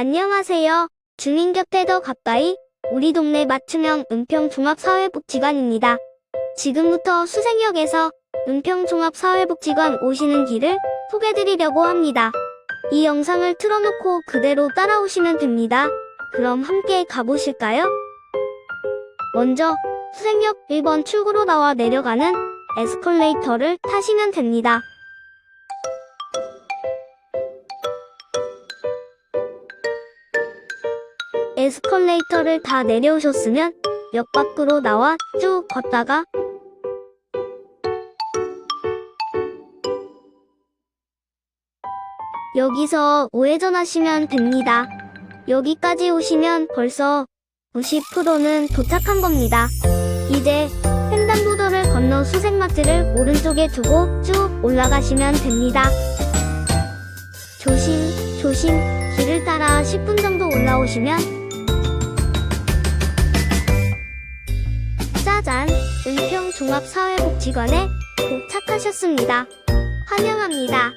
안녕하세요. 주민 곁에 더 가까이 우리 동네 맞춤형 은평종합사회복지관입니다. 지금부터 수생역에서 은평종합사회복지관 오시는 길을 소개드리려고 합니다. 이 영상을 틀어놓고 그대로 따라오시면 됩니다. 그럼 함께 가보실까요? 먼저 수생역 1번 출구로 나와 내려가는 에스컬레이터를 타시면 됩니다. 에스컬레이터를 다 내려오셨으면 역 밖으로 나와 쭉 걷다가 여기서 우회전 하시면 됩니다. 여기까지 오시면 벌써 90%는 도착한 겁니다. 이제 횡단보도를 건너 수색마트를 오른쪽에 두고 쭉 올라가시면 됩니다. 조심, 조심, 길을 따라 10분 정도 올라오시면 짜잔, 은평종합사회복지관에 도착하셨습니다. 환영합니다.